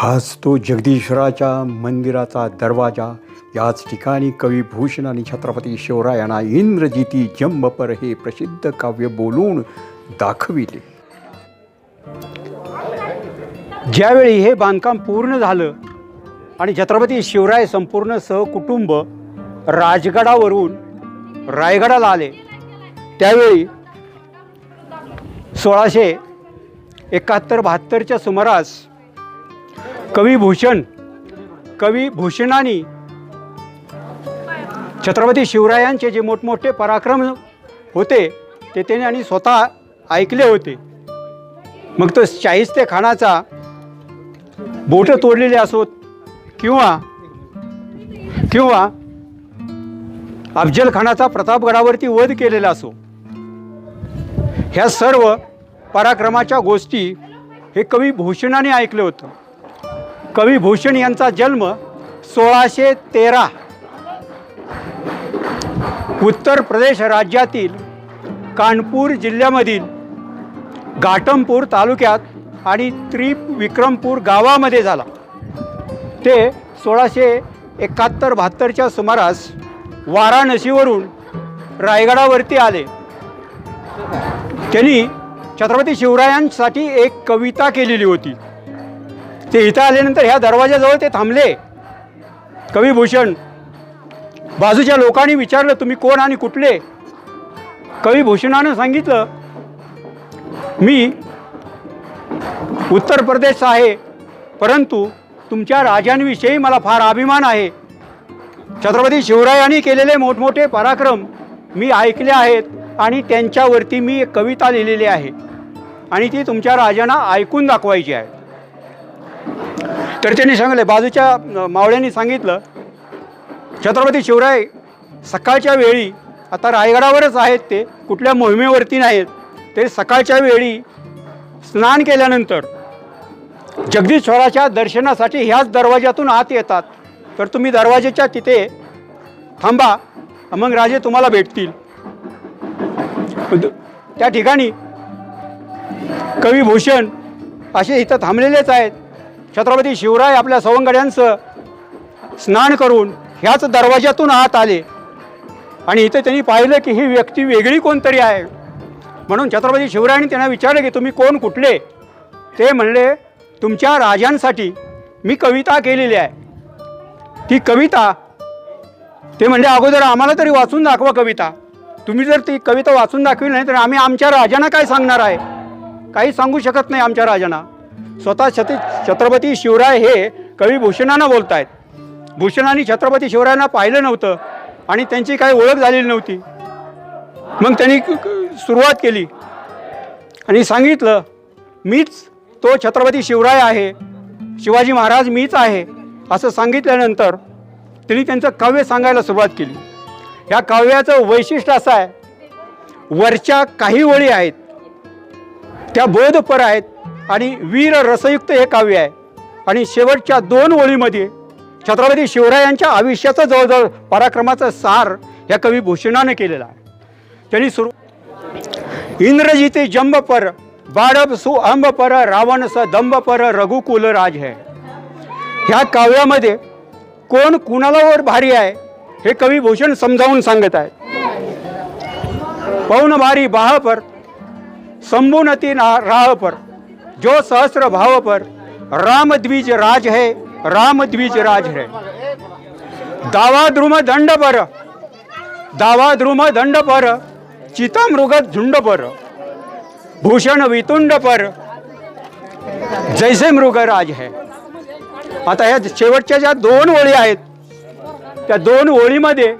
हाच तो जगदीश्वराच्या मंदिराचा दरवाजा. याच ठिकाणी कवी भूषण आणि छत्रपती शिवरायांना इंद्रजिती जंबपर हे प्रसिद्ध काव्य बोलून दाखविले. ज्यावेळी हे बांधकाम पूर्ण झालं आणि छत्रपती शिवराय संपूर्ण सहकुटुंब राजगडावरून रायगडाला आले त्यावेळी सोळाशे एकाहत्तर बहात्तरच्या सुमारास कवी भूषण कवी भूषणाने छत्रपती शिवरायांचे जे मोठमोठे पराक्रम होते ते त्याने आणि स्वतः ऐकले होते. मग तो शाहिस्ते खानाचा बोटं तोडलेले असोत किंवा किंवा अफजल खानाचा प्रतापगडावरती वध केलेला असो. ह्या सर्व पराक्रमाच्या गोष्टी हे कवी भूषणाने ऐकलं होतं. कवी भूषण यांचा जन्म सोळाशे तेरा. उत्तर प्रदेश राज्यातील कानपूर जिल्ह्यामधील घाटमपूर तालुक्यात आणि त्रिविक्रमपूर गावामध्ये झाला. ते सोळाशे एकाहत्तर बहात्तरच्या सुमारास वाराणसीवरून रायगडावरती आले. त्यांनी छत्रपती शिवरायांसाठी एक कविता केलेली होती. ते इथं आल्यानंतर ह्या दरवाजाजवळ ते थांबले. कविभूषण बाजूच्या लोकांनी विचारलं तुम्ही कोण आणि कुठले? कविभूषणानं सांगितलं मी उत्तर प्रदेशचा आहे परंतु तुमच्या राजांविषयी मला फार अभिमान आहे. छत्रपती शिवरायांनी केलेले मोठमोठे पराक्रम मी ऐकले आहेत आणि त्यांच्यावरती मी एक कविता लिहिलेली आहे आणि ती तुमच्या राजांना ऐकून दाखवायची आहे. तर त्यांनी सांगितलं बाजूच्या मावळ्यांनी सांगितलं छत्रपती शिवराय सकाळच्या वेळी आता रायगडावरच आहेत ते कुठल्या मोहिमेवरती नाहीत ते सकाळच्या वेळी स्नान केल्यानंतर जगदीश्वराच्या दर्शनासाठी ह्याच दरवाज्यातून आत येतात. तर तुम्ही दरवाजेच्या तिथे थांबा मग राजे तुम्हाला भेटतील. त्या ठिकाणी कवी भूषण असे इथं थांबलेलेच आहेत. छत्रपती शिवराय आपल्या सवंगड्यांचं स्नान करून ह्याच दरवाज्यातून आत आले. आणि इथं त्यांनी पाहिलं की ही व्यक्ती वेगळी कोणतरी आहे. म्हणून छत्रपती शिवरायांनी त्यांना विचारलं की तुम्ही कोण कुठले? ते म्हणले तुमच्या राजांसाठी मी कविता केलेली आहे. ती कविता ते म्हणले अगोदर आम्हाला तरी वाचून दाखवा कविता. तुम्ही जर ती कविता वाचून दाखवली नाही तर आम्ही आमच्या राजांना काय सांगणार आहे? काही सांगू शकत नाही आमच्या राजांना. स्वतः छत छत्रपती शिवराय हे कवी भूषणांना बोलत आहेत भूषणाने छत्रपती शिवरायांना पाहिलं नव्हतं आणि त्यांची काही ओळख झालेली नव्हती. मग त्यांनी सुरुवात केली. आणि सांगितलं मीच तो छत्रपती शिवराय आहे. शिवाजी महाराज मीच आहे. असं सांगितल्यानंतर त्यांनी त्यांचं काव्य सांगायला सुरुवात केली. ह्या काव्याचं वैशिष्ट्य असं आहे वरच्या काही ओळी आहेत त्या बोधपर आहेत आणि वीर रसयुक्त हे काव्य आहे. आणि शेवटच्या दोन ओळीमध्ये छत्रपती शिवरायांच्या आयुष्याचं जवळजवळ पराक्रमाचं सार ह्या कवी भूषणाने केलेला आहे. त्यांनी सुरू इंद्रजिते जंब पर बाडब सु अंब पर रावण स दंब पर रघुकुल राज है. ह्या काव्यामध्ये कोण कुणाला वर भारी आहे हे कवी भूषण समजावून सांगत आहे पौन भारी बाह पर संबुनती राह पर जो सहस्र भाव पर राम द्विज राज है राम द्विज राज है। दावा द्रुम दंड पर दावा द्रुम दंड पर चिता झुंड पर भूषण वितुंड पर जैसे मृगराज है। आता ह्या शेवटच्या ज्या दोन ओळी आहेत त्या दोन ओळीमध्ये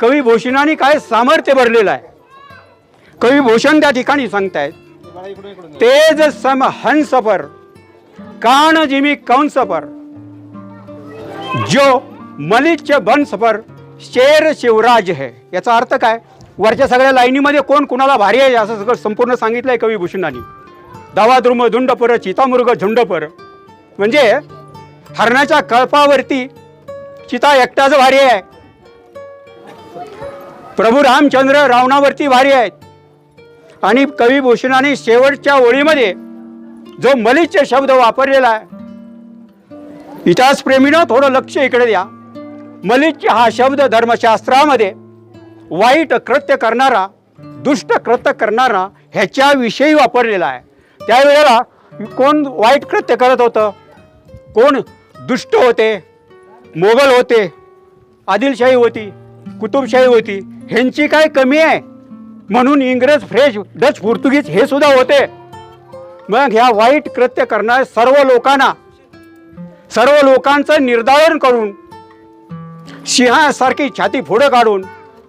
कवी भूषणाने काय सामर्थ्य भरलेलं आहे? कवी भूषण त्या ठिकाणी सांगतायत तेज सम हंस पर कान जिमी कंस पर जो मलिच्य बंस पर शेर शिवराज है. याचा अर्थ काय? वरच्या सगळ्या लाईनीमध्ये कोण कुणाला भारी आहे असं सगळं संपूर्ण सांगितलंय कवी भूषणांनी. दावा धुंडपर धुंड पर चितामृग म्हणजे हरणाच्या कळपावरती चिता एकटाच भारी आहे. प्रभू रामचंद्र रावणावरती भारी आहेत. आणि कविभूषणाने शेवटच्या ओळीमध्ये जो मलिच्य शब्द वापरलेला आहे इतिहासप्रेमीनं थोडं लक्ष इकडे द्या. मलिच्य हा शब्द धर्मशास्त्रामध्ये वाईट कृत्य करणारा दुष्ट कृत्य करणारा ह्याच्याविषयी वापरलेला आहे. त्यावेळेला कोण वाईट कृत्य करत होतं? कोण दुष्ट होते? मोगल होते? आदिलशाही होती? कुतुबशाही होती? ह्यांची काय कमी आहे? म्हणून इंग्रज फ्रेंच डच पोर्तुगीज हे सुद्धा होते. मग ह्या वाईट कृत्य करणाऱ्या सर्व लोकांना सर्व लोकांचं निर्धारण करून सिंहासारखी छाती पुढं काढून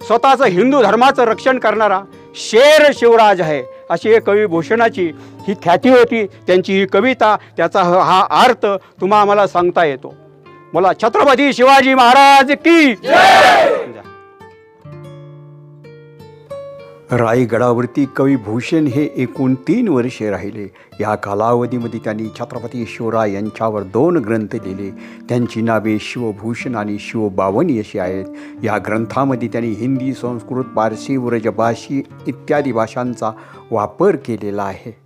स्वतःचं हिंदू धर्माचं रक्षण करणारा शेर शिवराज आहे अशी एक कवी भूषणाची ही ख्याती होती. त्यांची ही कविता त्याचा हा अर्थ तुम्हा आम्हाला सांगता येतो. मला छत्रपती शिवाजी महाराज की रायगडावरती कवी भूषण हे एकूण तीन वर्षे राहिले. या कालावधीमध्ये त्यांनी छत्रपती शिवराय यांच्यावर दोन ग्रंथ लिहिले. त्यांची नावे शिवभूषण आणि शिवबावनी अशी आहेत. या ग्रंथामध्ये त्यांनी हिंदी संस्कृत पारसी व्रजभाषी इत्यादी भाषांचा वापर केलेला आहे.